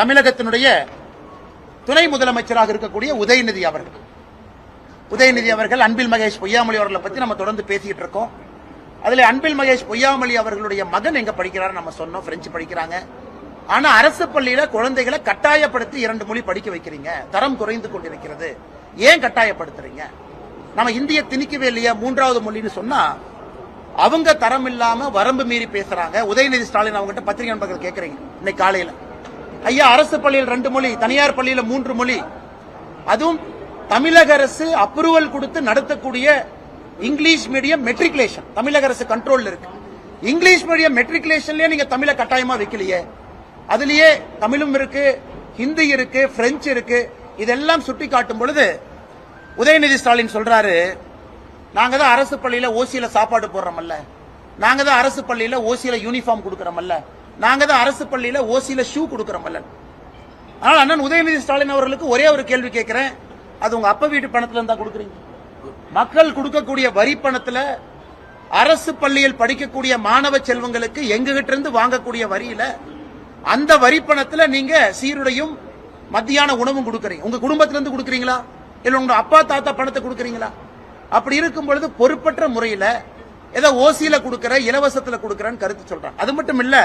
தமிழகத்தினுடைய துணை முதலமைச்சராக இருக்கக்கூடிய உதயநிதி அவர்கள். உதயநிதி அவர்கள் அன்பில் மகேஷ் பொய்யாமொழி அவர்களை பத்தி நம்ம தொடர்ந்து பேசிட்டு இருக்கோம். அதுல அன்பில் மகேஷ் பொய்யாமொழி அவர்களுடைய மகன் எங்க படிக்கிறாரு நம்ம சொன்னோம் பிரெஞ்சு படிக்கிறாங்க. ஆனா அரசு பள்ளியில குழந்தைகளை கட்டாயப்படுத்தி இரண்டு மொழி படிக்க வைக்கிறீங்க. தரம் குறைந்து கொண்டிருக்கிறது. ஏன் கட்டாயப்படுத்துறீங்க? நம்ம இந்திய திணிக்கவே இல்லையா மூன்றாவது மொழின்னு சொன்னா அவங்க தரம் இல்லாம வரம்பு மீறி பேசுறாங்க. உதயநிதி ஸ்டாலின் அவங்ககிட்ட பத்திரிகை நண்பர்கள் கேட்குறீங்க இன்னைக்கு காலையில. ஐயா அரசு பள்ளியில் ரெண்டு மொழி தனியார் பள்ளியில் மூன்று மொழி. அதுவும் தமிழக அரசு அப்ரூவல் கொடுத்து நடத்தக்கூடிய இங்கிலீஷ் மீடியம் மெட்ரிகுலேஷன் தமிழக அரசு கண்ட்ரோல் இருக்கு. இங்கிலீஷ் மீடியம் மெட்ரிகுலேஷன்லயே நீங்க தமிழை கட்டாயமா வைக்கலையே. அதுலயே தமிழும் இருக்கு ஹிந்தி இருக்கு பிரெஞ்சு இருக்கு. இதெல்லாம் சுட்டி காட்டும் பொழுது உதயநிதி ஸ்டாலின் சொல்றாரு நாங்க தான் அரசு பள்ளியில ஓசியில சாப்பாடு போடுறோமல்ல நாங்க தான் அரசு பள்ளியில ஓசியில யூனிஃபார்ம் கொடுக்கறோமல்ல நாங்க தான் அரசு பள்ளியில ஓசியில ஷூ கொடுக்கறோமல்ல ஆனால் அண்ணன் உதயநிதி ஸ்டாலின் அவர்களுக்கு ஒரே ஒரு கேள்வி கேட்கிறேன். அது உங்க அப்பா வீட்டு பணத்துல இருந்தா கொடுக்குறீங்க. மக்கள் கொடுக்கக்கூடிய வரி பணத்துல அரசு பள்ளியில் படிக்கக்கூடிய மாணவ செல்வங்களுக்கு எங்ககிட்ட இருந்து வாங்கக்கூடிய வரியில அந்த வரி பணத்துல நீங்க சீருடையும் மத்தியான உணவும் கொடுக்கறீங்க. உங்க குடும்பத்துல இருந்து இல்லை இல்ல உங்க அப்பா தாத்தா பணத்தை கொடுக்குறீங்களா? அப்படி இருக்கும் பொழுது பொறுப்பற்ற முறையில ஏதோ ஓசியில கொடுக்கற இலவசத்துல கொடுக்குறேன்னு கருத்து சொல்றாங்க. அது மட்டும் இல்லை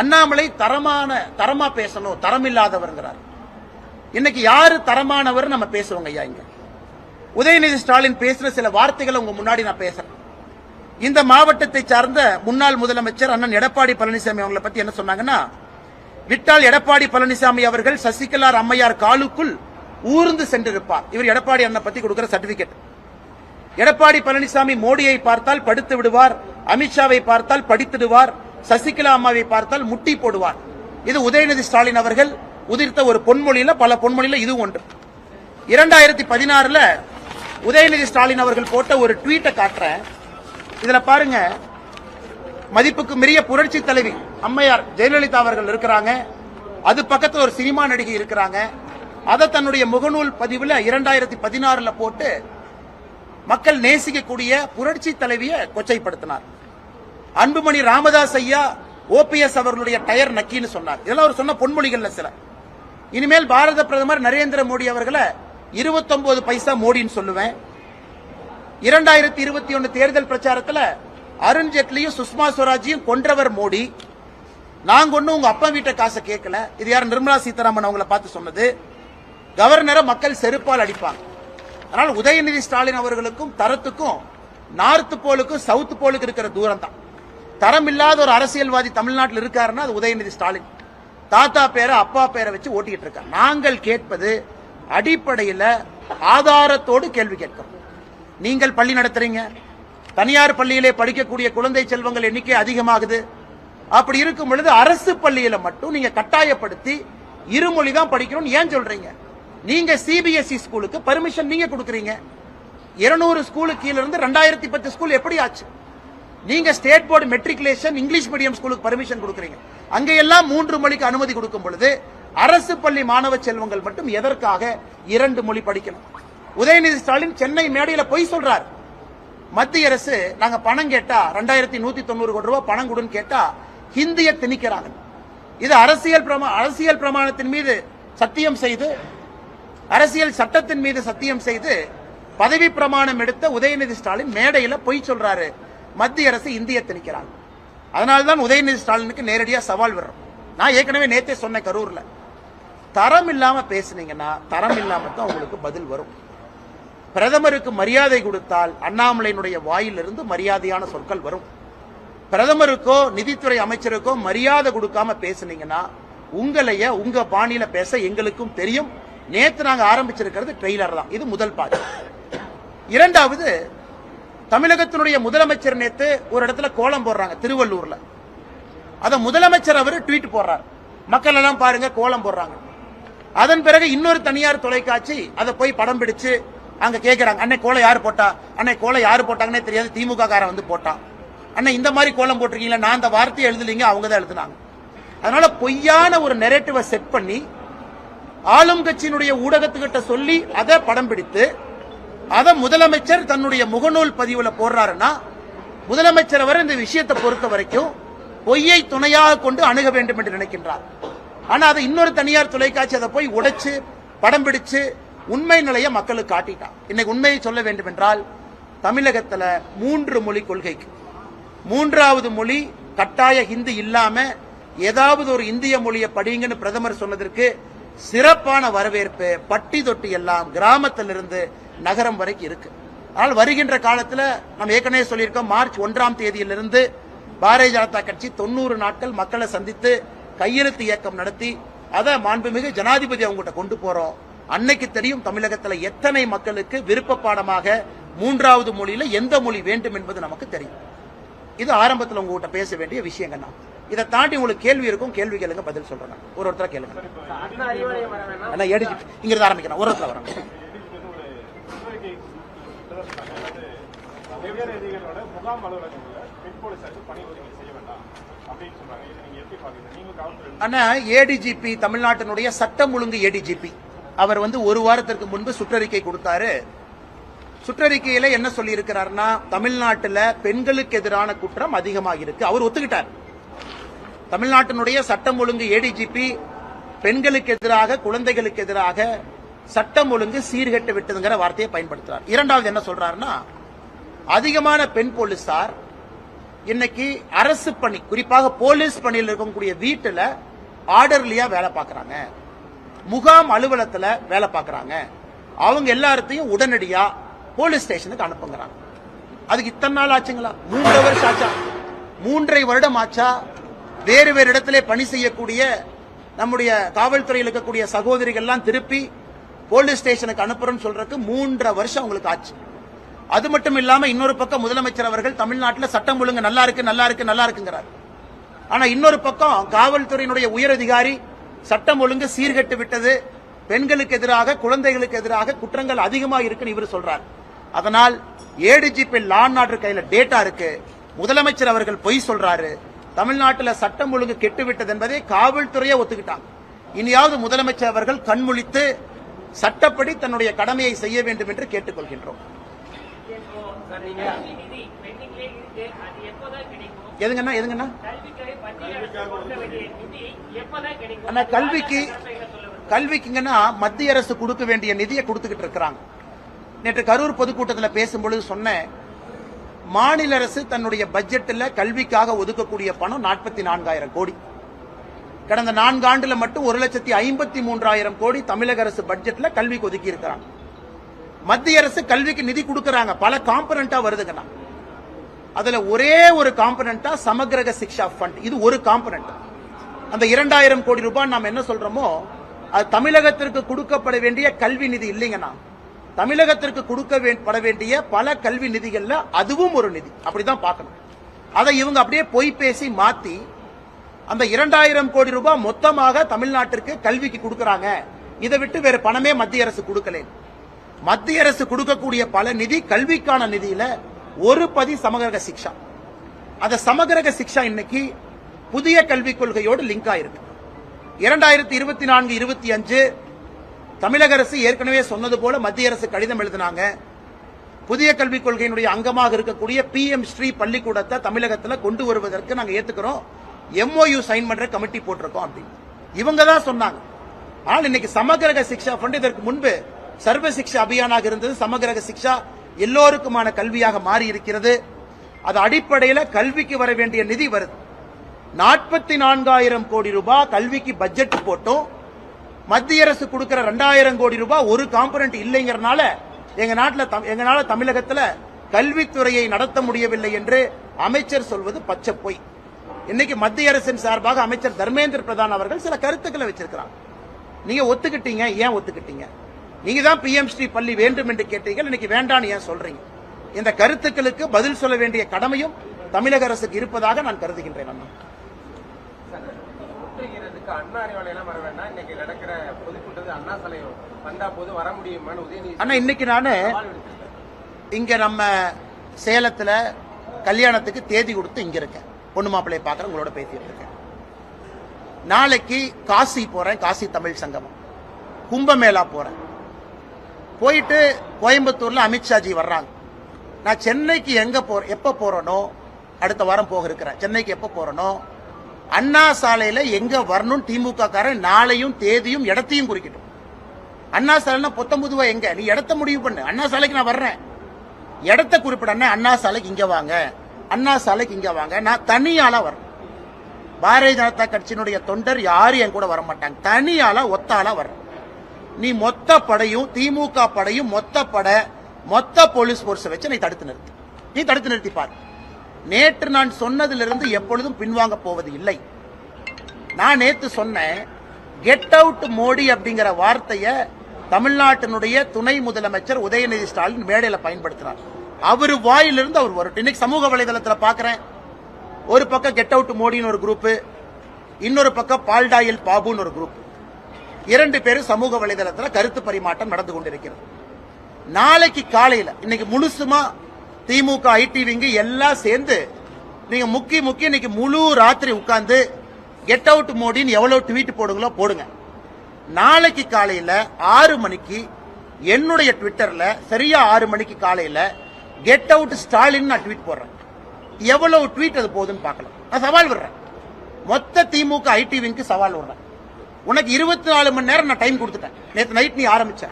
அண்ணாமலை தரமான தரமா பேசணும் தரம் இல்லாதவர்ங்கிறார் இன்னைக்கு யாரு தரமானவர் நம்ம பேசுவோங்க ஐயா இங்க? உதயநிதி ஸ்டாலின் பேசின சில வார்த்தைகளை உங்க முன்னாடி நான் பேசுறேன். இந்த மாவட்டத்தை சார்ந்த முன்னாள் முதலமைச்சர் அண்ணன் எடப்பாடி பழனிசாமி அவங்களை பத்தி என்ன சொன்னாங்கன்னா விட்டால் எடப்பாடி பழனிசாமி அவர்கள் சசிகலார் அம்மையார் காலுக்குள் ஊர்ந்து சென்றிருப்பார். இவர் எடப்பாடி அண்ணன் பத்தி கொடுக்கிற சர்டிபிகேட். எடப்பாடி பழனிசாமி மோடியை பார்த்தால் படுத்து விடுவார் அமித்ஷாவை பார்த்தால் படித்துடுவார் சசிகலா அம்மாவை பார்த்தால் முட்டி போடுவார். இது உதயநிதி ஸ்டாலின் அவர்கள் உதிர்த்த ஒரு பொன்மொழியில பல பொன்மொழியில இது ஒன்று. இரண்டாயிரத்தி பதினாறுல உதயநிதி ஸ்டாலின் அவர்கள் போட்ட ஒரு ட்வீட்டை காட்டுறேன். இதுல பாருங்க மதிப்புக்கு மிரிய புரட்சி தலைவி அம்மையார் ஜெயலலிதா அவர்கள் இருக்கிறாங்க. அது பக்கத்தில் ஒரு சினிமா நடிகை இருக்கிறாங்க. அதை தன்னுடைய முகநூல் பதிவில் இரண்டாயிரத்தி பதினாறுல போட்டு மக்கள் நேசிக்கக்கூடிய புரட்சி தலைவியை கொச்சைப்படுத்தினார். அன்புமணி ராமதாஸ் ஐயா ஓபிஎஸ் அவர்களுடைய டயர் நக்கின்னு சொன்னார். இதெல்லாம் அவர் சொன்ன பொன்மொழிகள்ல சில. இனிமேல் பாரத பிரதமர் நரேந்திர மோடி அவர்களை 29 பைசா மோடின்னு சொல்லுவேன். இரண்டாயிரத்தி இருபத்தி ஒன்னு தேர்தல் பிரச்சாரத்தில் அருண் ஜேட்லியும் சுஷ்மா ஸ்வராஜையும் கொன்றவர் மோடி. நாங்க ஒன்றும் உங்க அப்பா வீட்டை காசை கேட்கல. இது யார் நிர்மலா சீதாராமன் அவங்கள பார்த்து சொன்னது? கவர்னரை மக்கள் செருப்பால் அடிப்பாங்க. அதனால் உதயநிதி ஸ்டாலின் அவர்களுக்கும் தரத்துக்கும் நார்த் போலுக்கும் சவுத் போலுக்கு இருக்கிற தூரம் தான் தரம் இல்லாத ஒரு அரசியல்வாதி தமிழ்நாட்டில் இருக்காருன்னா அது உதயநிதி ஸ்டாலின். தாத்தா பேரை அப்பா பேரை வச்சு ஓட்டிக்கிட்டு இருக்கார். நாங்கள் கேட்பது அடிப்படையில் ஆதாரத்தோடு கேள்வி கேட்கிறோம். நீங்கள் பள்ளி நடத்துறீங்க. தனியார் பள்ளியிலே படிக்கக்கூடிய குழந்தை செல்வங்கள் எண்ணிக்கை அதிகமாகுது. அப்படி இருக்கும் பொழுது அரசு பள்ளியில மட்டும் நீங்க கட்டாயப்படுத்தி இருமொழி தான் படிக்கணும்னு ஏன் சொல்றீங்க? நீங்க சிபிஎஸ்இ ஸ்கூலுக்கு பர்மிஷன் நீங்க கொடுக்குறீங்க. இருநூறு ஸ்கூலுக்கு கீழ இருந்து ரெண்டாயிரத்தி பத்து ஸ்கூல் எப்படி ஆச்சு? நீங்க state board matriculation English medium ஸ்கூலுக்கு பர்மிஷன் கொடுக்குறீங்க. அங்கெல்லாம் மூன்று மொழிக்கு அனுமதி கொடுக்கும் பொழுது அரசு பள்ளி மாணவ செல்வங்கள் மட்டும் எதற்காக இரண்டு மொழி படிக்கணும்? உதயநிதி ஸ்டாலின் சென்னை மேடையில் பொய் சொல்றார். மத்திய அரசு நாங்க பணம் கேட்டா ரெண்டாயிரத்தி நூத்தி தொண்ணூறு கோடி ரூபாய் பணம் கொடுன்னு கேட்டா ஹிந்திய திணிக்கிறாங்க. இது அரசியல் பிரமா அரசியல் பிரமாணத்தின் மீது சத்தியம் செய்து அரசியல் சட்டத்தின் மீது சத்தியம் செய்து பதவி பிரமாணம் எடுத்த உதயநிதி ஸ்டாலின் மேடையில் பொய் சொல்றாரு. மத்திய அரசு இந்திய திணிக்கிறாங்க அதனால்தான் உதயநிதி ஸ்டாலினுக்கு நேரடியாக சவால் விடுறோம். நான் ஏற்கனவே நேத்தே சொன்னேன் கரூர்ல தரம் இல்லாம பேசுனீங்கன்னா தரம் இல்லாம தான் உங்களுக்கு பதில் வரும். பிரதமருக்கு மரியாதை கொடுத்தால் அண்ணாமலையினுடைய வாயிலிருந்து மரியாதையான சொற்கள் வரும். பிரதமருக்கோ நிதித்துறை அமைச்சருக்கோ மரியாதை கொடுக்காம பேசுனீங்கன்னா உங்களைய உங்க பாணியில பேச எங்களுக்கும் தெரியும். நேத்து நாங்க ஆரம்பிச்சிருக்கிறது ட்ரெய்லர் தான். இது முதல் பாதி இரண்டாவது தமிழகத்தினுடைய முதலமைச்சர் நேத்து ஒரு இடத்துல கோலம் போடுறாங்க திருவள்ளூர்ல. அத முதலமைச்சர் அவர் ட்வீட் போடுறார். மக்கள் எல்லாம் பாருங்க கோலம் போடுறாங்க. அதன் பிறகு இன்னொரு தனியார் தொலைக்காட்சி அதை போய் படம் பிடிச்சு அங்க கேக்குறாங்க அன்னை கோலம் யாரு போட்டா? அன்னை கோலம் யாரு போட்டாங்கன்னே தெரியாது திமுக காரன் வந்து போட்டான் அண்ணா இந்த மாதிரி கோலம் போட்டிருக்கீங்களா? நான் அந்த வார்த்தையை எழுதலீங்க அவங்க தான் எழுதுனாங்க. அதனால பொய்யான ஒரு நெரேட்டிவை செட் பண்ணி ஆளும் கட்சியினுடைய ஊடகத்துக்கிட்ட சொல்லி அதை படம் பிடித்து அதை முதலமைச்சர் தன்னுடைய முகநூல் பதிவுல போடுறாருன்னா முதலமைச்சர் அவர் இந்த விஷயத்தை பொறுத்த வரைக்கும் பொய்யை துணையாக கொண்டு அணுக வேண்டும் என்று நினைக்கின்றார். ஆனா அதை இன்னொரு தனியார் தொலைக்காட்சி அதை போய் உடைச்சு படம் பிடிச்சு உண்மை நிலையை மக்களுக்கு காட்டிட்டான். இன்னைக்கு உண்மையை சொல்ல வேண்டும் என்றால் தமிழகத்துல மூன்று மொழி கொள்கைக்கு. மூன்றாவது மொழி கட்டாய ஹிந்தி இல்லாம ஏதாவது ஒரு இந்திய மொழியை படிங்கன்னு பிரதமர் சொன்னதற்கு சிறப்பான வரவேற்பு பட்டி தொட்டி எல்லாம் கிராமத்திலிருந்து நகரம் வரைக்கும் இருக்கு. ஆனால் வருகின்ற காலத்துல நம்ம ஏற்கனவே சொல்லியிருக்கோம் மார்ச் ஒன்றாம் தேதியிலிருந்து பாரதிய ஜனதா கட்சி தொண்ணூறு நாட்கள் மக்களை சந்தித்து கையெழுத்து இயக்கம் நடத்தி அதை மாண்புமிகு ஜனாதிபதி அவங்ககிட்ட கொண்டு போறோம். அன்னைக்கு தெரியும் தமிழகத்துல எத்தனை மக்களுக்கு விருப்ப பாடமாக மூன்றாவது மொழியில எந்த மொழி வேண்டும் என்பது நமக்கு தெரியும். இது ஆரம்பத்தில் உங்ககிட்ட பேச வேண்டிய விஷயங்கண்ணா இதை தாண்டி உங்களுக்கு கேள்வி இருக்கும் கேள்வி கேளுங்க பதில் சொல்றேன் நான். ஒரு ஒருத்தர கேளுங்க. ஆரம்பிக்கிறேன் ஒரு ஒருத்தர வரேன் வெவ்வேறு எதிரிகளோட முகாம் அலுவலகங்களில் பெண் போலீசாருக்கு பணி ஒதுக்கீடு செய்ய வேண்டாம் அப்படின்னு சொல்றாங்க. இதை நீங்க எப்படி பாக்குறீங்க நீங்க காவல்துறை ஏடிஜிபி தமிழ்நாட்டினுடைய சட்டம் ஒழுங்கு ஏடிஜிபி அவர் வந்து ஒரு வாரத்திற்கு முன்பு சுற்றறிக்கை கொடுத்தாரு. சுற்றறிக்கையில என்ன சொல்லி இருக்கிறார்னா பெண்களுக்கு எதிரான குற்றம் அதிகமாக இருக்கு. அவர் ஒத்துக்கிட்டார். தமிழ்நாட்டினுடைய சட்டம் ஒழுங்கு ஏடிஜிபி பெண்களுக்கு எதிராக குழந்தைகளுக்கு எதிராக சட்டம் ஒழுங்கு சீர்கெட்டு விட்டதுங்கிற வார்த்தையை பயன்படுத்துறார். இரண்டாவது என்ன சொல்றாருன்னா அதிகமான பெண் போலீசார் இன்னைக்கு அரசு பணி குறிப்பாக போலீஸ் பணியில் இருக்கக்கூடிய வீட்டுல ஆர்டர்லியா வேலை பார்க்கறாங்க. முகாம் அலுவலத்தில் வேலை பார்க்கறாங்க. அவங்க எல்லாத்தையும் உடனடியா போலீஸ் ஸ்டேஷனுக்கு அனுப்புங்கிறாங்க. அதுக்கு இத்தனை நாள் ஆச்சுங்களா? மூன்றரை வருஷம் ஆச்சா? மூன்றரை வருடம் ஆச்சா? வேறு வேறு இடத்துல பணி செய்யக்கூடிய நம்முடைய காவல்துறையில் இருக்கக்கூடிய சகோதரிகள்லாம் திருப்பி போலீஸ் ஸ்டேஷனுக்கு அனுப்புறோம்னு சொல்றதுக்கு மூன்றரை வருஷம் அவங்களுக்கு ஆச்சு. அது மட்டும் இல்லாம இன்னொரு பக்கம் முதலமைச்சர் அவர்கள் தமிழ்நாட்டில் சட்டம் ஒழுங்கு நல்லா இருக்கு நல்லா இருக்கு நல்லா இருக்குங்கிறார். ஆனா இன்னொரு பக்கம் காவல்துறையினுடைய உயர் அதிகாரி சட்டம் ஒழுங்கு சீர்கெட்டு விட்டது. பெண்களுக்கு எதிராக குழந்தைகளுக்கு எதிராக குற்றங்கள் அதிகமா இருக்குன்னு இவர் சொல்றார். அதனால் ஏடிஜிபி லான் ஆர்டர் கையில டேட்டா இருக்கு. முதலமைச்சர் அவர்கள் பொய் சொல்றாரு. தமிழ்நாட்டில் சட்டம் ஒழுங்கு கெட்டு விட்டது என்பதை காவல்துறையே ஒத்துக்கிட்டாங்க. இனியாவது முதலமைச்சர் அவர்கள் கண்முழித்து சட்டப்படி தன்னுடைய கடமையை செய்ய வேண்டும் என்று கேட்டுக்கொள்கின்றோம். எதுங்கண்ணா எதுங்கண்ணா? அண்ணா கல்விக்கு கல்விக்குங்கன்னா மத்திய அரசு கொடுக்க வேண்டிய நிதியை கொடுத்துக்கிட்டு இருக்கிறாங்க. நேற்று கரூர் பொதுக்கூட்டத்தில் பேசும்பொழுது சொன்னேன் மாநில அரசு தன்னுடைய பட்ஜெட்டில் கல்விக்காக ஒதுக்கக்கூடிய பணம் நாற்பத்தி நான்காயிரம் கோடி. கடந்த நான்கு ஆண்டுல மட்டும் ஒரு லட்சத்தி ஐம்பத்தி மூன்றாயிரம் கோடி தமிழக அரசு பட்ஜெட்ல கல்விக்கு ஒதுக்கி இருக்கிறாங்க. மத்திய அரசு கல்விக்கு நிதி கொடுக்கறாங்க. பல காம்பனண்டா வருதுங்கண்ணா அதுல ஒரே ஒரு காம்பனண்டா சமகிரக சிக்ஷா ஃபண்ட் இது ஒரு காம்பனண்ட் அந்த இரண்டாயிரம் கோடி ரூபாய் நாம் என்ன சொல்றோமோ அது தமிழகத்திற்கு கொடுக்கப்பட வேண்டிய கல்வி நிதி இல்லைங்கண்ணா தமிழகத்திற்கு கொடுக்க வே- பட வேண்டிய பல கல்வி நிதிகள்ல அதுவும் ஒரு நிதி. அப்படிதான் பார்க்கணும். அதை இவங்க அப்படியே பொய் பேசி மாத்தி அந்த இரண்டாயிரம் கோடி ரூபாய் மொத்தமாக தமிழ்நாட்டிற்கு கல்விக்கு கொடுக்கறாங்க. இதை விட்டு வேற பணமே மத்திய அரசு கொடுக்கலேன் மத்திய அரசு கொடுக்கக்கூடிய பல நிதி கல்விக்கான நிதியில ஒரு பதி சமகிரக சிக்ஷா. அந்த சமகிரக சிக்ஷா இன்னைக்கு புதிய கல்விக் கொள்கையோடு லிங்க் ஆயிருக்கு. இரண்டாயிரத்தி இருபத்தி நான்கு இருபத்தி அஞ்சு தமிழக அரசு ஏற்கனவே சொன்னது போல மத்திய அரசு கடிதம் எழுதினாங்க. புதிய கல்விக் கொள்கையினுடைய அங்கமாக இருக்கக்கூடிய பி எம் ஸ்ரீ பள்ளிக்கூடத்தை தமிழகத்தில் கொண்டு வருவதற்கு நாங்கள் ஏத்துக்கிறோம். எம்ஓயு சைன் பண்ற கமிட்டி போட்டிருக்கோம் அப்படின்னு. இவங்க தான் சொன்னாங்க. ஆனால் இன்னைக்கு சமகிரக சிக்ஷா ஃபண்ட் இதற்கு முன்பு சர்வ சிக்ஷா அபியானாக இருந்தது சமகிரக சிக்ஷா எல்லோருக்குமான கல்வியாக மாறி இருக்கிறது அது அடிப்படையில் கல்விக்கு வர வேண்டிய நிதி வருது. நாற்பத்தி நான்காயிரம் கோடி ரூபாய் கல்விக்கு பட்ஜெட் போட்டும். மத்திய அரசு கொடுக்கிற ரெண்டாயிரம் கோடி ரூபாய் ஒரு காம்பனண்ட் இல்லைங்கிறனால எங்க நாட்டில் தம்- தமிழகத்தில் கல்வித்துறையை நடத்த முடியவில்லை என்று அமைச்சர் சொல்வது பச்சை பொய். இன்னைக்கு மத்திய அரசின் சார்பாக அமைச்சர் தர்மேந்திர பிரதான் அவர்கள் சில கருத்துக்களை வச்சிருக்கிறாங்க நீங்க ஒத்துக்கிட்டீங்க ஏன் ஒத்துக்கிட்டீங்க? நீங்க தான் பிஎம் ஸ்ரீ பள்ளி வேண்டும் என்று கேட்டீங்க இன்னைக்கு வேண்டான்னு ஏன் சொல்றீங்க? இந்த கருத்துக்களுக்கு பதில் சொல்ல வேண்டிய கடமையும் தமிழக அரசுக்கு இருப்பதாக நான் கருதுகின்றேன் அண்ணா. அண்ணா இன்னைக்கு நானு. இங்க நம்ம சேலத்துல கல்யாணத்துக்கு தேதி கொடுத்து இங்க இருக்கேன். பொண்ணு மாப்பிள்ளைய பார்க்கறேன் உங்களோட பேசிட்டு இருக்கேன். நாளைக்கு காசி போறேன் காசி தமிழ் சங்கமம். கும்பமேளா போறேன். போயிட்டு கோயம்புத்தூர்ல அமித்ஷாஜி வர்றாங்க. நான் சென்னைக்கு எங்க போற எப்ப போறேனோ அடுத்த வாரம் போக இருக்கிறேன். சென்னைக்கு எப்ப போறேனோ அண்ணா சாலையில எங்க வரணும் திமுக காரன் நாளையும் தேதியும் இடத்தையும் குறிக்கட்டும். அண்ணா சாலைனா பொத்தம்புதுவா எங்க? நீ இடத்த முடிவு பண்ணு. அண்ணா சாலைக்கு நான் வர்றேன். இடத்த குறிப்பிடனே அண்ணா சாலைக்கு இங்க வாங்க. அண்ணா சாலைக்கு இங்க வாங்க. நான் தனியாளா வரேன் பாரதிய ஜனதா கட்சியினுடைய தொண்டர் யாரும் என் கூட வர மாட்டாங்க தனியாளா ஒத்தாளா வர்றேன் நீ மொத்த படையும் திமுக படையும் மொத்த படை மொத்த போலீஸ் போர்ஸை வச்சு நீ தடுத்து நிறுத்து. நீ தடுத்து நிறுத்தி பார். நேற்று நான் சொன்னதிலிருந்து எப்பொழுதும் பின்வாங்க போவது இல்லை. நான் நேத்து சொன்னேன் கெட் அவுட் மோடி அப்படிங்கிற வார்த்தையை தமிழ்நாட்டினுடைய துணை முதலமைச்சர் உதயநிதி ஸ்டாலின் மேடையில பயன்படுத்தினார் அவர் வாயிலிருந்து அவர் வரும் இன்னைக்கு சமூக வலைதளத்துல பாக்குறேன். ஒரு பக்கம் கெட் அவுட் மோடின்னு ஒரு குரூப் இன்னொரு பக்கம் பால்டாயில் பாபுன்னு ஒரு குரூப் இரண்டு பேரும் சமூக வலைதளத்தில் கருத்து பரிமாற்றம் நடந்து கொண்டிருக்கிறது. நாளைக்கு காலையில் இன்னைக்கு முழுசுமா திமுக ஐடிவிங்க எல்லாம் சேர்ந்து நீங்க முக்கி முக்கி இன்னைக்கு முழு ராத்திரி உட்கார்ந்து கெட் அவுட் மோடின்னு எவ்வளவு ட்வீட் போடுங்களோ போடுங்க. நாளைக்கு காலையில ஆறு மணிக்கு என்னுடைய ட்விட்டர்ல சரியா ஆறு மணிக்கு காலையில கெட் அவுட் ஸ்டாலின் நான் ட்வீட் போடுறேன். எவ்வளவு ட்வீட் அது போகுதுன்னு பார்க்கலாம். நான் சவால் விடுறேன். மொத்த திமுக ஐடிவிங்க்கு சவால் விடுறேன். உனக்கு இருபத்தி நாலு மணி நேரம் நான் டைம் கொடுத்துட்டேன். நேற்று நைட் நீ ஆரம்பிச்ச.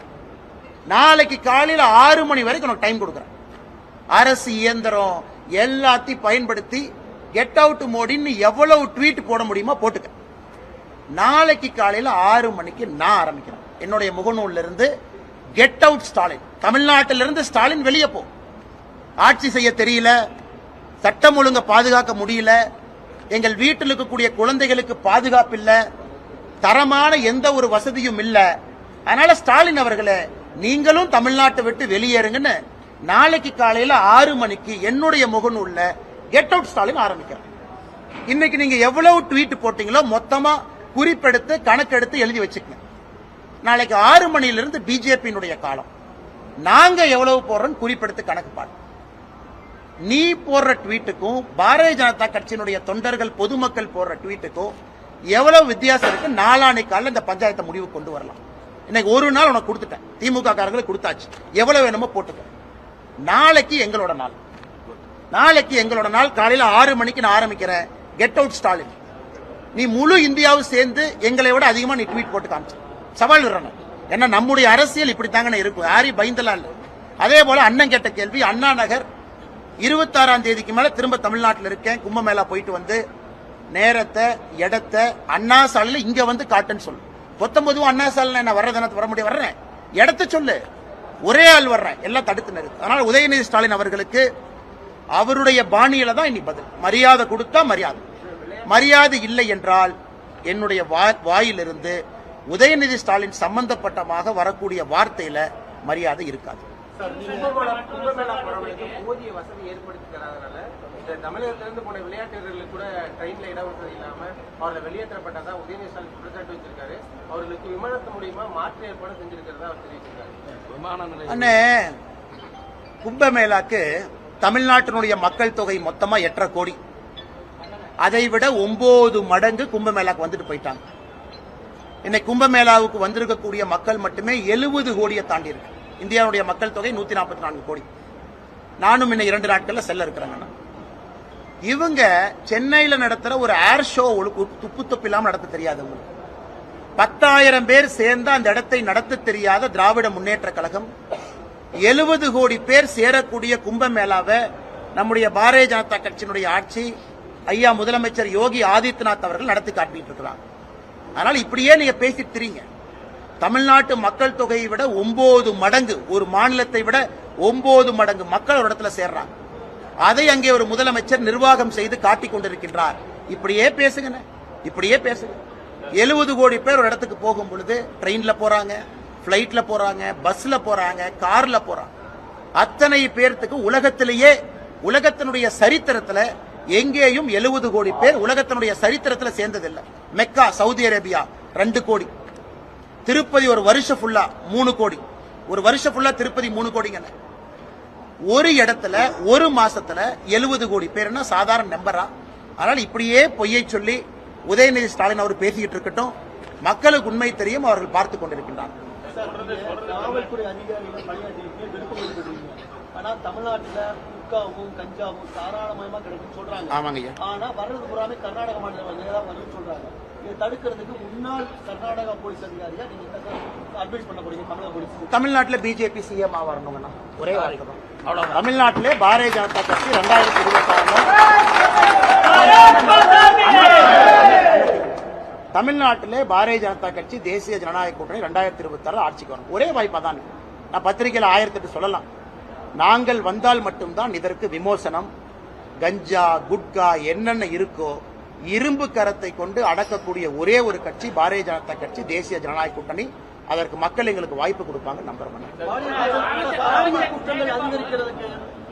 நாளைக்கு காலையில் ஆறு மணி வரைக்கும் உனக்கு டைம் கொடுக்குறேன். அரசு இயந்திரம் எல்லாத்தையும் பயன்படுத்தி கெட் அவுட் மோடின்னு எவ்வளவு ட்வீட் போட முடியுமோ போட்டுக்க. நாளைக்கு காலையில் ஆறு மணிக்கு நான் ஆரம்பிக்கிறேன். என்னுடைய முகநூல்ல இருந்து கெட் அவுட் ஸ்டாலின். தமிழ்நாட்டிலிருந்து ஸ்டாலின் வெளியே போ. ஆட்சி செய்ய தெரியல. சட்டம் ஒழுங்க பாதுகாக்க முடியல. எங்கள் வீட்டில் இருக்கக்கூடிய குழந்தைகளுக்கு பாதுகாப்பு இல்லை. தரமான எந்த ஒரு வசதியும் இல்லை. அதனால ஸ்டாலின் அவர்களே நீங்களும் தமிழ்நாட்டை விட்டு வெளியேறுங்கன்னு நாளைக்கு காலையில ஆறு மணிக்கு என்னுடைய முகநூல்ல கெட் அவுட் ஸ்டாலின் ஆரம்பிக்கிறேன் இன்னைக்கு நீங்க எவ்வளவு ட்வீட் போட்டீங்களோ மொத்தமா குறிப்பெடுத்து கணக்கெடுத்து எழுதி வச்சுக்கங்க. நாளைக்கு ஆறு மணியிலிருந்து பிஜேபியினுடைய காலம். நாங்க எவ்வளவு போடுறோம் குறிப்பெடுத்து கணக்கு பாடு நீ போடுற ட்வீட்டுக்கும் பாரதிய ஜனதா கட்சியினுடைய தொண்டர்கள் பொதுமக்கள் போடுற ட்வீட்டுக்கும் எவ்வளவு வித்தியாசம் இருக்கு? நாளானை காலில் இந்த பஞ்சாயத்தை முடிவு கொண்டு வரலாம். இன்னைக்கு ஒரு நாள் உனக்கு கொடுத்துட்டேன். திமுக காரங்களுக்கு கொடுத்தாச்சு. எவ்வளவு வேணுமோ போட்டுக்க. நாளைக்கு எங்களோட நாள். நாளைக்கு எங்களோட நாள். காலையில் ஆறு மணிக்கு நான் ஆரம்பிக்கிறேன். கெட் அவுட் ஸ்டாலின் நீ முழு இந்தியாவும் சேர்ந்து எங்களை விட அதிகமாக நீ ட்வீட் போட்டு காமிச்சு. சவால் விடுறேன் ஏன்னா நம்முடைய அரசியல் இப்படி இப்படித்தாங்கன்னு இருக்கும். யாரையும் பயந்தலாம் இல்லை. அதே போல அண்ணன் கேட்ட கேள்வி அண்ணா நகர் இருபத்தாறாம் தேதிக்கு மேல திரும்ப தமிழ்நாட்டில் இருக்கேன். கும்பமேளா போயிட்டு வந்து நேரத்தை இடத்தை அண்ணா சாலையில இங்க வந்து காட்டுன்னு சொல்லு. பத்தொன்பதும் அண்ணா சாலையில நான் வர்றதுன வர முடிய வர்றேன். இடத்த சொல்லு. ஒரே ஆள் வர்றேன். எல்லாம் தடுத்து நிறுத்து அதனால உதயநிதி ஸ்டாலின் அவர்களுக்கு அவருடைய பாணியில தான் இனி பதில். மரியாதை கொடுத்தா மரியாதை. மரியாதை இல்லை என்றால் என்னுடைய வா- வாயிலிருந்து உதயநிதி ஸ்டாலின் சம்பந்தப்பட்டமாக வரக்கூடிய வார்த்தையில மரியாதை இருக்காது. இந்த தமிழகத்திலிருந்து போன விளையாட்டு வீரர்களுக்கு கூட ட்ரெயின்ல இட வசதி இல்லாம அவர்களை வெளியேற்றப்பட்டதா உதயநிதி ஸ்டாலின் குற்றச்சாட்டு வச்சிருக்காரு. அவர்களுக்கு விமானத்து மூலியமா மாற்று ஏற்பாடு செஞ்சிருக்கிறதா அவர் தெரிவிச்சிருக்காரு. விமான நிலையம். அண்ணே கும்பமேளாக்கு தமிழ்நாட்டினுடைய மக்கள் தொகை மொத்தமா எட்டரை கோடி. அதை விட ஒன்பது மடங்கு கும்பமேளாக்கு வந்துட்டு போயிட்டாங்க. இன்னைக்கு கும்பமேளாவுக்கு வந்திருக்கக்கூடிய மக்கள் மட்டுமே எழுபது கோடியை தாண்டி இருக்கு இந்தியாவுடைய மக்கள் தொகை நூத்தி நாற்பத்தி நான்கு கோடி. நானும் இன்னும் இரண்டு நாட்கள்ல செல்ல இருக்கிறேங்க இவங்க சென்னையில் நடத்துகிற ஒரு ஏர் ஷோ துப்பு துப்பு இல்லாமல் நடத்த தெரியாது பத்தாயிரம் பேர் சேர்ந்து அந்த இடத்தை நடத்த தெரியாத திராவிட முன்னேற்ற கழகம். எழுபது கோடி பேர் சேரக்கூடிய கும்பமேளாவை நம்முடைய பாரதிய ஜனதா கட்சியினுடைய ஆட்சி ஐயா முதலமைச்சர் யோகி ஆதித்யநாத் அவர்கள் நடத்தி காட்டிட்டு இருக்கிறாங்க அதனால இப்படியே நீங்க பேசிட்டு திரிங்க. தமிழ்நாட்டு மக்கள் தொகையை விட ஒன்பது மடங்கு ஒரு மாநிலத்தை விட ஒன்பது மடங்கு மக்கள் ஒரு இடத்துல சேர்றாங்க. அதை அங்கே ஒரு முதலமைச்சர் நிர்வாகம் செய்து காட்டிக் கொண்டிருக்கின்றார். இப்படியே பேசுங்க இப்படியே பேசுங்க. எழுபது கோடி பேர் ஒரு இடத்துக்கு போகும் பொழுது ட்ரெயின்ல போறாங்க பிளைட்ல போறாங்க பஸ்ல போறாங்க கார்ல போறாங்க. அத்தனை பேர்த்துக்கு உலகத்திலேயே உலகத்தினுடைய சரித்திரத்துல எங்கேயும் எழுபது கோடி பேர் உலகத்தினுடைய சரித்திரத்துல சேர்ந்ததில்லை. மெக்கா சவுதி அரேபியா ரெண்டு கோடி. திருப்பதி ஒரு வருஷம் ஃபுல்லா மூணு கோடி. ஒரு வருஷம் ஃபுல்லா திருப்பதி மூணு கோடிங்க ஒரு இடத்துல ஒரு மாசத்துல எழுபது கோடி பேர்னா சாதாரண நம்பரா? அதனால இப்படியே பொய்யை சொல்லி உதயநிதி ஸ்டாலின் அவர் பேசிக்கிட்டு இருக்கட்டும். மக்களுக்கு உண்மை தெரியும் அவர்கள் பார்த்து கொண்டிருக்கின்றார் தமிழ்நாட்டுல பிஜேபி சிஎம் வரணுங்கண்ணா. ஒரே வார்த்தை தமிழ்நாட்டிலே பாரதிய ஜனதா கட்சி ரெண்டாயிரத்தி இருபத்தி தமிழ்நாட்டிலே பாரதிய ஜனதா கட்சி தேசிய ஜனநாயக கூட்டணி ரெண்டாயிரத்தி இருபத்தி ஆறு ஆட்சிக்கு வரும் ஒரே வாய்ப்பா தான் நான் பத்திரிகையில் ஆயிரத்தி எட்டு சொல்லலாம். நாங்கள் வந்தால் மட்டும்தான் இதற்கு விமோசனம். கஞ்சா குட்கா என்னென்ன இருக்கோ இரும்பு கரத்தை கொண்டு அடக்கக்கூடிய ஒரே ஒரு கட்சி பாரதிய ஜனதா கட்சி தேசிய ஜனநாயக கூட்டணி. அதற்கு மக்கள் எங்களுக்கு வாய்ப்பு கொடுப்பாங்க நம்புறேன்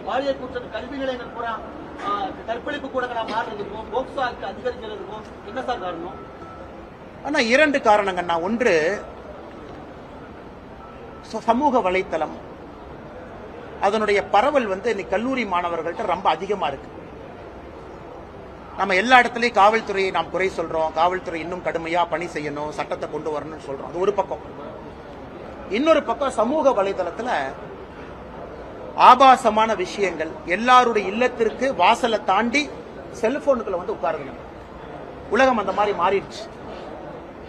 பாலியல் குற்றம் கல்வி நிலையங்கள் பூரா ஆ, கற்பழிப்பு கூடங்களா மாறுறதுக்கும் போக்சோ ஆக்ட் அதிகரிக்கிறதுக்கும் என்ன சார் காரணம்? ஆனா இரண்டு காரணங்கண்ணா. ஒன்று சமூக வலைத்தளம். அதனுடைய பரவல் வந்து இன்னைக்கு கல்லூரி மாணவர்கள்ட்ட ரொம்ப அதிகமா இருக்கு. நம்ம எல்லா இடத்துலயும் காவல்துறையை நாம் குறை சொல்றோம். காவல்துறை இன்னும் கடுமையா பணி செய்யணும் சட்டத்தை கொண்டு வரணும்னு சொல்றோம். அது ஒரு பக்கம். இன்னொரு பக்கம் சமூக வலைதளத்துல ஆபாசமான விஷயங்கள். எல்லாருடைய இல்லத்திற்கு வாசலை தாண்டி செல்போனுக்குள்ள வந்து உட்காருங்க. உலகம் அந்த மாதிரி மாறிடுச்சு.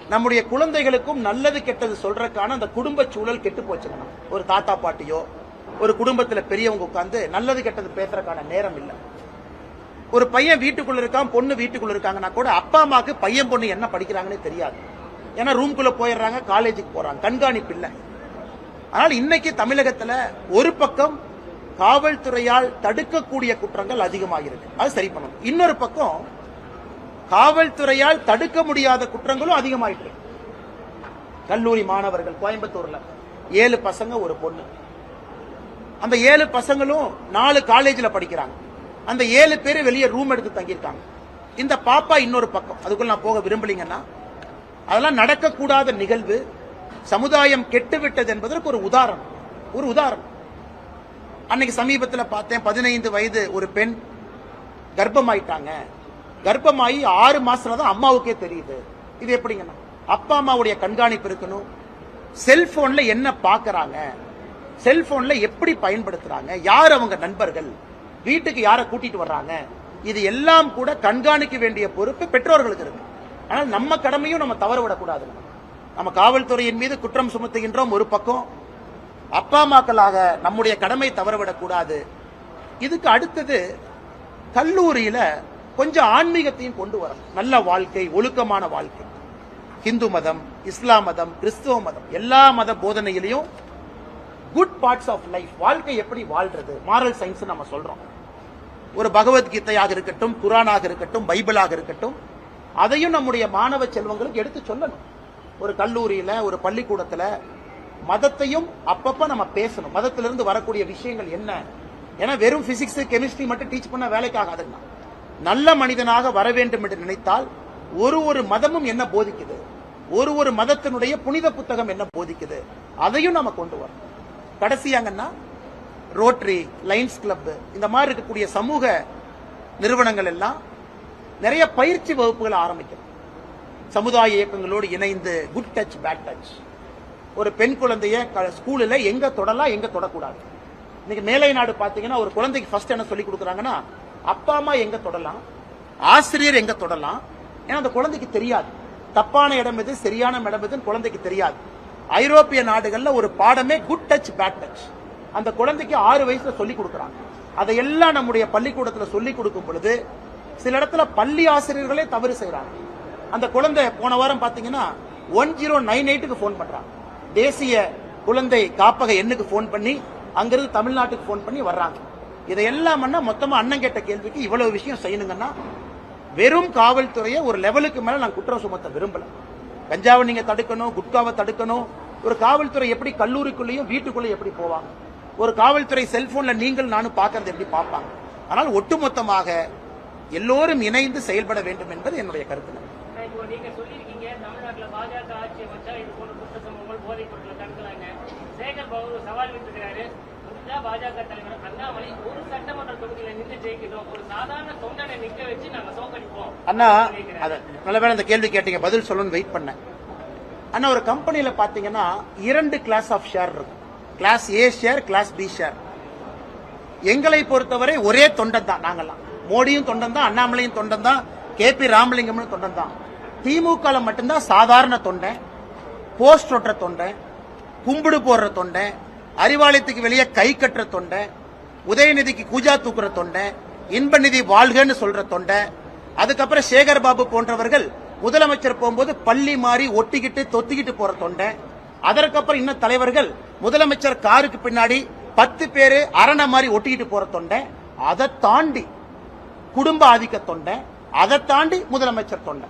நம்முடைய குழந்தைகளுக்கும் நல்லது கெட்டது சொல்றதுக்கான அந்த குடும்ப சூழல் கெட்டு போச்சுங்கண்ணா ஒரு தாத்தா பாட்டியோ ஒரு குடும்பத்துல பெரியவங்க உட்காந்து நல்லது கெட்டது பேசுறதுக்கான நேரம் இல்லை. ஒரு பையன் வீட்டுக்குள்ள இருக்கான் பொண்ணு வீட்டுக்குள்ள இருக்காங்கன்னா கூட அப்பா அம்மாவுக்கு பையன் பொண்ணு என்ன படிக்கிறாங்கன்னு தெரியாது. ஏன்னா ரூம்குள்ள போயிடுறாங்க காலேஜுக்கு போறாங்க. கண்காணிப்பு இல்லை. ஆனால் இன்னைக்கு தமிழகத்துல ஒரு பக்கம் காவல்துறையால் தடுக்கக்கூடிய குற்றங்கள் அதிகமாக இருக்கு அது சரி பண்ணணும். இன்னொரு பக்கம் காவல்துறையால் தடுக்க முடியாத குற்றங்களும் அதிகமாயிட்டு இருக்கு. கல்லூரி மாணவர்கள் கோயம்புத்தூர்ல ஏழு பசங்க ஒரு பொண்ணு. அந்த ஏழு பசங்களும் நாலு காலேஜில் படிக்கிறாங்க. அந்த ஏழு பேர் வெளியே ரூம் எடுத்து தங்கியிருக்காங்க. இந்த பாப்பா இன்னொரு பக்கம். அதுக்குள்ள நான் போக விரும்பலீங்கன்னா அதெல்லாம் நடக்கக்கூடாத நிகழ்வு சமுதாயம் கெட்டுவிட்டது என்பதற்கு ஒரு உதாரணம். ஒரு உதாரணம். அன்னைக்கு சமீபத்தில் பார்த்தேன் பதினைந்து வயது ஒரு பெண் கர்ப்பமாயிட்டாங்க. கர்ப்பமாயி ஆறு மாசத்துல தான் அம்மாவுக்கே தெரியுது. இது எப்படிங்கண்ணா அப்பா அம்மாவுடைய கண்காணிப்பு இருக்கணும். செல்போன்ல என்ன பார்க்கறாங்க செல்போன்ல எப்படி பயன்படுத்துறாங்க? யார் அவங்க நண்பர்கள்? வீட்டுக்கு யாரை கூட்டிட்டு வர்றாங்க? இது எல்லாம் கூட கண்காணிக்க வேண்டிய பொறுப்பு பெற்றோர்களுக்கு இருக்கு. ஆனால் நம்ம கடமையும் நம்ம தவற விடக்கூடாது நம்ம காவல்துறையின் மீது குற்றம் சுமத்துகின்றோம் ஒரு பக்கம். அப்பா அம்மாக்களாக நம்முடைய கடமை தவறவிடக்கூடாது. இதுக்கு அடுத்தது கல்லூரியில கொஞ்சம் ஆன்மீகத்தையும் கொண்டு வரணும். நல்ல வாழ்க்கை ஒழுக்கமான வாழ்க்கை. இந்து மதம் இஸ்லாம் மதம் கிறிஸ்துவ மதம் எல்லா மத போதனையிலையும் குட் பார்ட்ஸ் ஆஃப் லைஃப் வாழ்க்கை எப்படி வாழ்றது மாரல் சயின்ஸ் நம்ம சொல்றோம். ஒரு பகவத்கீதையாக இருக்கட்டும் குரானாக இருக்கட்டும் பைபிளாக இருக்கட்டும் அதையும் நம்முடைய மாணவ செல்வங்களுக்கு எடுத்து சொல்லணும். ஒரு கல்லூரியில ஒரு பள்ளிக்கூடத்துல மதத்தையும் அப்பப்ப நம்ம பேசணும். மதத்திலிருந்து வரக்கூடிய விஷயங்கள் என்ன? ஏன்னா வெறும் பிசிக்ஸ் கெமிஸ்ட்ரி மட்டும் டீச் பண்ண வேலைக்கு ஆகாதுன்னா. நல்ல மனிதனாக வர வேண்டும் என்று நினைத்தால் ஒரு ஒரு மதமும் என்ன போதிக்குது? ஒரு ஒரு மதத்தினுடைய புனித புத்தகம் என்ன போதிக்குது? அதையும் நம்ம கொண்டு வரணும். கடைசியாங்கன்னா ரோட்ரி லைன்ஸ் கிளப் இந்த மாதிரி இருக்கக்கூடிய சமூக நிறுவனங்கள் எல்லாம் நிறைய பயிற்சி வகுப்புகளை ஆரம்பிக்கணும். சமுதாய இயக்கங்களோடு இணைந்து குட் டச் பேட் டச் ஒரு பெண் குழந்தைய க- எங்க தொடலாம் எங்க தொடக்கூடாது? இன்னைக்கு மேலை நாடு பார்த்தீங்கன்னா ஒரு குழந்தைக்கு ஃபர்ஸ்ட் என்ன சொல்லி கொடுக்குறாங்கன்னா அப்பா அம்மா எங்க தொடலாம்? ஆசிரியர் எங்க தொடலாம்? ஏன்னா அந்த குழந்தைக்கு தெரியாது. தப்பான இடம் எது சரியான இடம் எதுன்னு குழந்தைக்கு தெரியாது. ஐரோப்பிய நாடுகள்ல ஒரு பாடமே குட் டச் பேட் டச் அந்த குழந்தைக்கு ஆறு வயசுல சொல்லி கொடுக்குறாங்க. அதையெல்லாம் நம்முடைய பள்ளிக்கூடத்துல சொல்லி கொடுக்கும் பொழுது சில இடத்துல பள்ளி ஆசிரியர்களே தவறு செய்கிறாங்க அந்த குழந்தை போன வாரம் பாத்தீங்கன்னா ஒன் ஜீரோ நைன் எயிட்டுக்கு ஃபோன் பண்றான் தேசிய குழந்தை காப்பக எண்ணுக்கு ஃபோன் பண்ணி அங்கிருந்து தமிழ்நாட்டுக்கு ஃபோன் பண்ணி வர்றாங்க. இதையெல்லாம் மொத்தமா அண்ணன் கேட்ட கேள்விக்கு இவ்வளவு விஷயம் செய்யணுங்கன்னா வெறும் காவல்துறையை ஒரு லெவலுக்கு மேல நான் குற்றம் சுமத்த விரும்பல. கஞ்சாவை நீங்க தடுக்கணும் குட்காவை தடுக்கணும். ஒரு காவல்துறை எப்படி கல்லூரிக்குள்ளேயும் வீட்டுக்குள்ளேயும் எப்படி போவாங்க? ஒரு காவல்துறை செல்போன்ல நீங்கள் நானும் பார்க்கறது எப்படி பார்ப்பாங்க? ஆனால் ஒட்டுமொத்தமாக எல்லோரும் இணைந்து செயல்பட வேண்டும் என்பது என்னுடைய கருத்து. நீங்க சொல்லியிருக்கீங்க தமிழ்நாட்டுல பாஜக ஆட்சியை வச்சா இது போன்ற குற்ற சம்பவங்கள் போதைப் பொருட்களை தடுக்கலாங்க சேகர் பாபு சவால் விட்டுருக்காரு முடிஞ்சா பாஜக தலைவர் அண்ணாமலை ஒரு சட்டமன்ற தொகுதியில நின்று ஜெயிக்கணும் ஒரு சாதாரண தொண்டனை நிக்க வச்சு நாங்க சோக்கடிப்போம் அண்ணா நல்ல வேளை இந்த கேள்வி கேட்டீங்க பதில் சொல்லணும்னு வெயிட் பண்ணேன். அண்ணா ஒரு கம்பெனில பாத்தீங்கன்னா இரண்டு கிளாஸ் ஆஃப் ஷேர் இருக்கும். Class A share class B share எங்களை பொறுத்தவரை ஒரே தொண்டன் தான் நாங்கெல்லாம். மோடியும் தொண்டன் தான் அண்ணாமலையும் தொண்டன் தான் கே பி ராமலிங்கமும் தொண்டன் தான். திமுக மட்டும்தான் சாதாரண தொண்டை போஸ்ட் ஒட்டுற தொண்டை கும்பிடு போடுற தொண்டை அறிவாலயத்துக்கு வெளியே கை கட்டுற தொண்டை உதயநிதிக்கு கூஜா தூக்குற தொண்டை இன்பநிதி வாழ்கன்னு சொல்ற தொண்டை அதுக்கப்புறம் சேகர் பாபு போன்றவர்கள் முதலமைச்சர் போகும்போது பள்ளி மாறி ஒட்டிக்கிட்டு தொத்திக்கிட்டு போற தொண்டை அதற்கப்புறம் இன்னும் தலைவர்கள் முதலமைச்சர் காருக்கு பின்னாடி பத்து பேரு அரணை மாதிரி ஒட்டிக்கிட்டு போற தொண்டை அதை தாண்டி குடும்ப ஆதிக்க தொண்டை அதை தாண்டி முதலமைச்சர் தொண்டை.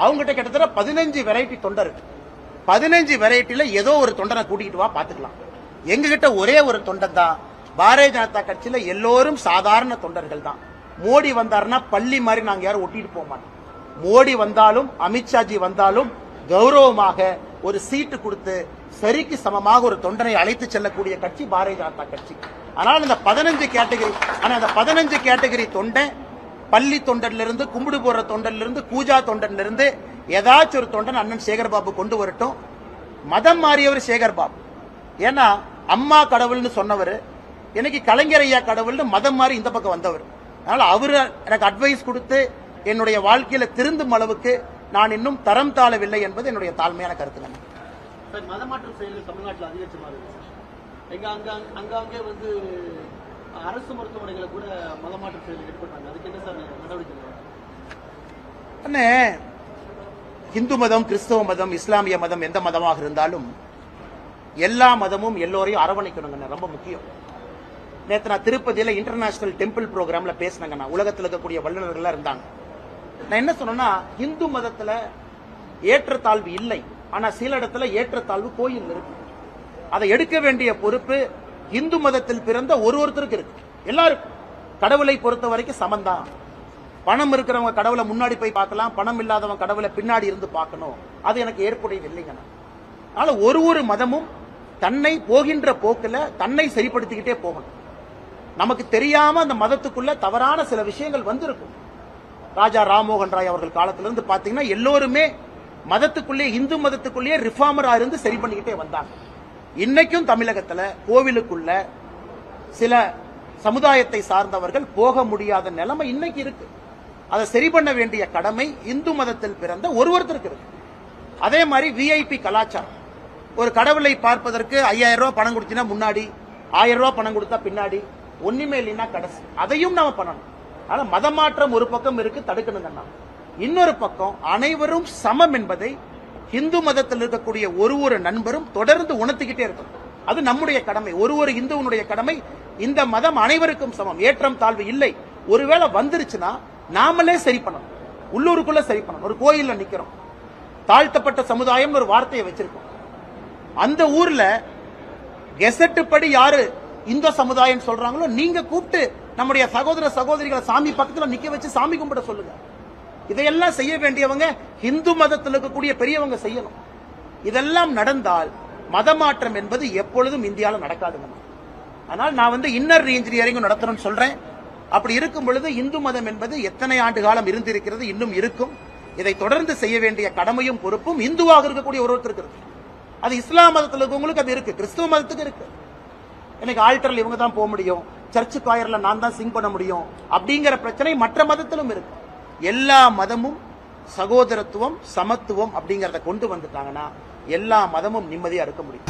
அவங்ககிட்ட கிட்டத்தட்ட பதினஞ்சு வெரைட்டி தொண்டை இருக்கு. பதினஞ்சு வெரைட்டியில ஏதோ ஒரு தொண்டனை கூட்டிகிட்டு வா பாத்துக்கலாம் எங்ககிட்ட ஒரே ஒரு தொண்டன் தான். பாரதிய ஜனதா கட்சியில எல்லோரும் சாதாரண தொண்டர்கள் தான். மோடி வந்தாருன்னா பள்ளி மாதிரி நாங்க யாரும் ஒட்டிட்டு போக மாட்டோம். மோடி வந்தாலும் அமித்ஷாஜி வந்தாலும் கௌரவமாக ஒரு சீட்டு கொடுத்து சரிக்கு சமமாக ஒரு தொண்டனை அழைத்து செல்லக்கூடிய கட்சி பாரதிய ஜனதா கட்சி. ஆனால் இந்த பதினஞ்சு கேட்டகரி ஆனா அந்த பதினஞ்சு கேட்டகரி தொண்டை பள்ளி தொண்டர்லேருந்து கும்பிடு போடுற தொண்டர்லேருந்து இருந்து தொண்டர்லேருந்து ஏதாச்சும் ஒரு தொண்டன் அண்ணன் சேகர்பாபு கொண்டு வரட்டும். மதம் மாறியவர் சேகர்பாபு. ஏன்னா அம்மா கடவுள்னு சொன்னவர் எனக்கு கலைஞர் ஐயா கடவுள்னு மதம் மாறி இந்த பக்கம் வந்தவர். அதனால் அவர் எனக்கு அட்வைஸ் கொடுத்து என்னுடைய வாழ்க்கையில் திருந்தும் அளவுக்கு நான் இன்னும் தரம் தாழவில்லை என்பது என்னுடைய தாழ்மையான கருத்து சார் மதமாற்றம் செயல்கள் தமிழ்நாட்டில் அதிகரிச்சமாக இருக்கு சார். எங்க அங்க வந்து அரசு மருத்துவமனைகளை கூட மதமாற்ற செயல்கள் ஏற்படுறாங்க அதுக்கு என்ன சார் நடவடிக்கை அண்ணே இந்து மதம் கிறிஸ்தவ மதம் இஸ்லாமிய மதம் எந்த மதமாக இருந்தாலும் எல்லா மதமும் எல்லோரையும் அரவணைக்கணுங்க ரொம்ப முக்கியம். நேற்று நான் திருப்பதியில் இன்டர்நேஷனல் டெம்பிள் ப்ரோக்ராமில் பேசினேங்க உலகத்தில் இருக்கக்கூடிய வல்லுநர்கள்லாம் இருந்தாங்க. நான் என்ன சொன்னேன்னா இந்து மதத்தில் ஏற்றத்தாழ்வு இல்லை. ஆனால் சில இடத்துல ஏற்றத்தாழ்வு கோயில் இருக்கு. அதை எடுக்க வேண்டிய பொறுப்பு இந்து மதத்தில் பிறந்த ஒரு ஒருத்தருக்கு இருக்கு. எல்லாருக்கும். கடவுளை பொறுத்த வரைக்கும் சமந்தான். பணம் இருக்கிறவங்க கடவுளை முன்னாடி போய் பார்க்கலாம். பணம் இல்லாதவங்க கடவுளை பின்னாடி இருந்து பார்க்கணும். அது எனக்கு ஏற்புடையது இல்லைங்க அதனால ஒரு ஒரு மதமும் தன்னை போகின்ற போக்கில் தன்னை சரிப்படுத்திக்கிட்டே போகணும். நமக்கு தெரியாம அந்த மதத்துக்குள்ள தவறான சில விஷயங்கள் வந்திருக்கும். ராஜா ராம்மோகன் ராய் அவர்கள் காலத்திலிருந்து பார்த்தீங்கன்னா எல்லோருமே மதத்துக்குள்ளே இந்து மதத்துக்குள்ளேயே ரிஃபார்மரா இருந்து சரி பண்ணிக்கிட்டே வந்தாங்க. இன்னைக்கும் தமிழகத்துல கோவிலுக்குள்ள சில சமுதாயத்தை சார்ந்தவர்கள் போக முடியாத நிலைமை இன்னைக்கு இருக்கு. அதை சரி பண்ண வேண்டிய கடமை இந்து மதத்தில் பிறந்த ஒரு ஒருத்தருக்கு இருக்கு. அதே மாதிரி விஐபி கலாச்சாரம். ஒரு கடவுளை பார்ப்பதற்கு ஐயாயிரம் ரூபாய் பணம் கொடுத்தீங்கன்னா முன்னாடி ஆயிரம் ரூபாய் பணம் கொடுத்தா பின்னாடி ஒன்றுமே இல்லைன்னா கடைசி. அதையும் நாம பண்ணணும். ஆனா மதமாற்றம் ஒரு பக்கம் இருக்கு தடுக்கணுங்கண்ணா இன்னொரு பக்கம் அனைவரும் சமம் என்பதை இந்து மதத்தில் இருக்கக்கூடிய ஒரு ஒரு நண்பரும் தொடர்ந்து உணர்த்திக்கிட்டே இருக்கணும் அது நம்முடைய கடமை. ஒரு ஒரு இந்துவனுடைய கடமை. இந்த மதம் அனைவருக்கும் சமம். ஏற்றம் தாழ்வு இல்லை. ஒருவேளை வந்துருச்சுன்னா நாமளே சரி பண்ணணும். உள்ளூருக்குள்ள சரி பண்ணணும். ஒரு கோயில்ல நிக்கிறோம். தாழ்த்தப்பட்ட சமுதாயம் ஒரு வார்த்தையை வச்சிருக்கோம். அந்த ஊர்ல கெசட்டு படி யாரு இந்த சமுதாயம் சொல்றாங்களோ நீங்க கூப்பிட்டு நம்முடைய சகோதர சகோதரிகளை சாமி பக்கத்துல நிக்க வச்சு சாமி கும்பிட சொல்லுங்க. இதையெல்லாம் செய்ய வேண்டியவங்க இந்து மதத்தில் இருக்கக்கூடிய பெரியவங்க செய்யணும். இதெல்லாம் நடந்தால் மதமாற்றம் என்பது எப்பொழுதும் இந்தியாவில் நடக்காதுங்க ஆனால் நான் வந்து இன்னர் இன்ஜினியரிங் நடத்தணும்னு சொல்றேன். அப்படி இருக்கும் பொழுது இந்து மதம் என்பது எத்தனை ஆண்டு காலம் இருந்திருக்கிறது இன்னும் இருக்கும். இதை தொடர்ந்து செய்ய வேண்டிய கடமையும் பொறுப்பும் இந்துவாக இருக்கக்கூடிய ஒரு ஒருத்தருக்கு இருக்கு அது இஸ்லாம் மதத்தில் இருக்கவங்களுக்கு அது இருக்கு கிறிஸ்துவ மதத்துக்கு இருக்கு. எனக்கு ஆல்டரில் இவங்க தான் போக முடியும் சர்ச்சு காயரில் நான் தான் சிங் பண்ண முடியும் அப்படிங்கிற பிரச்சனை மற்ற மதத்திலும் இருக்கு. எல்லா மதமும் சகோதரத்துவம் சமத்துவம் அப்படிங்கறத கொண்டு வந்துட்டாங்கன்னா எல்லா மதமும் நிம்மதியா இருக்க முடியும்.